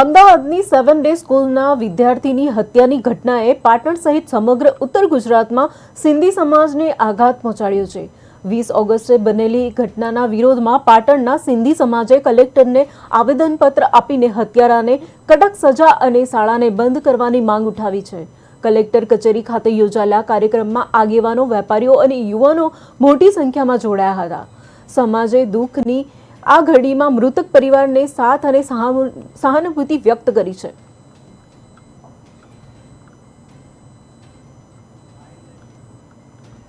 અમદાવાદની seven day સ્કૂલના વિદ્યાર્થીની હત્યાની ઘટનાએ પાટણ સહિત સમગ્ર ઉત્તર ગુજરાતમાં સિંધી સમાજને આઘાત પહોંચાડ્યો છે. વીસ ઓગસ્ટે બનેલી ઘટનાના વિરોધમાં પાટણના સિંધી સમાજે કલેક્ટરને આવેદનપત્ર આપીને હત્યારાને કડક સજા અને શાળાને બંધ કરવાની માંગ ઉઠાવી છે. કલેક્ટર કચેરી ખાતે યોજાયેલા કાર્યક્રમમાં આગેવાનો, વેપારીઓ અને યુવાનો મોટી સંખ્યામાં જોડાયા હતા. સમાજે દુઃખની આ ઘડીમાં મૃતક પરિવારને સાથ અને સહાનુભૂતિ વ્યક્ત કરી છે.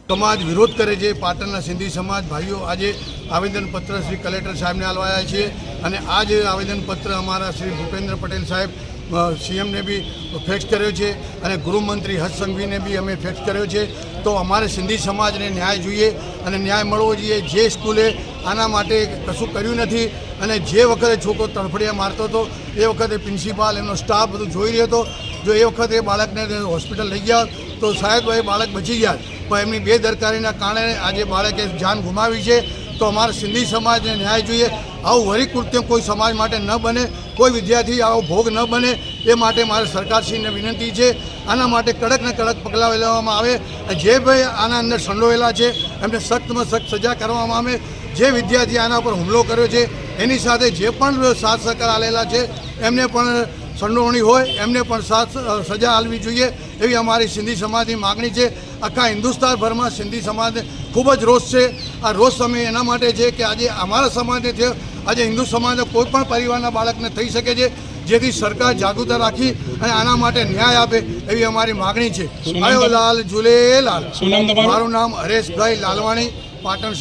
સમાજ વિરોધ કરે છે. પાટણના સિંધી સમાજ ભાઈઓ આજે આવેદનપત્ર શ્રી કલેક્ટર સાહેબને આલવાયા છીએ અને આ જે આવેદનપત્ર અમારા શ્રી ભૂપેન્દ્ર પટેલ સાહેબ સીએમને બી ફેક્સ કર્યો છે અને ગૃહમંત્રી હર્ષ સંઘવીને બી અમે ફેક્સ કર્યો છે. તો અમારે સિંધી સમાજને ન્યાય જોઈએ અને ન્યાય મળવો જોઈએ. જે સ્કૂલે આના માટે કશું કર્યું નથી અને જે વખતે છોકરો તડફડિયા મારતો હતો, એ વખતે પ્રિન્સિપાલ, એમનો સ્ટાફ બધું જોઈ રહ્યો હતો. જો એ વખતે બાળકને હોસ્પિટલ લઈ ગયા, તો સાહેબ એ બાળક બચી ગયા. પણ એમની બેદરકારીના કારણે આજે બાળકે જાન ગુમાવી છે. તો અમારા સિંધી સમાજને ન્યાય જોઈએ. આવું વરી કૃત્ય કોઈ સમાજ માટે ન બને, કોઈ વિદ્યાર્થી આવો ભોગ ન બને, એ માટે મારે સરકારશ્રીને વિનંતી છે. આના માટે કડક ને કડક પગલાં લેવામાં આવે. જે ભાઈ આના અંદર સંડોયેલા છે, એમને સખ્તમાં સખ્ત સજા કરવામાં આવે. જે વિદ્યાર્થી આના પર હુમલો કર્યો છે, એની સાથે જે પણ સાથ સહકાર આલેલા છે, એમને પણ સંડોવણી હોય, એમને પણ સાથ સજા આલવી જોઈએ. એવી અમારી સિંધી સમાજની માગણી છે. આખા હિન્દુસ્તાનભરમાં સિંધી સમાજને ખૂબ જ રોષ છે. આ રોષ સમય એના માટે છે કે આજે અમારા સમાજને છે આજે હિન્દુ સમાજના કોઈ પણ પરિવારના બાળકને થઈ શકે છે જેથી સરકાર જાગૃતતા રાખી અને આના માટે ન્યાય આપે એવી અમારી માગણી છે. આયો લાલ ઝુલેલાલ? મારું નામ હરેશભાઈ લાલવાણી પાટણ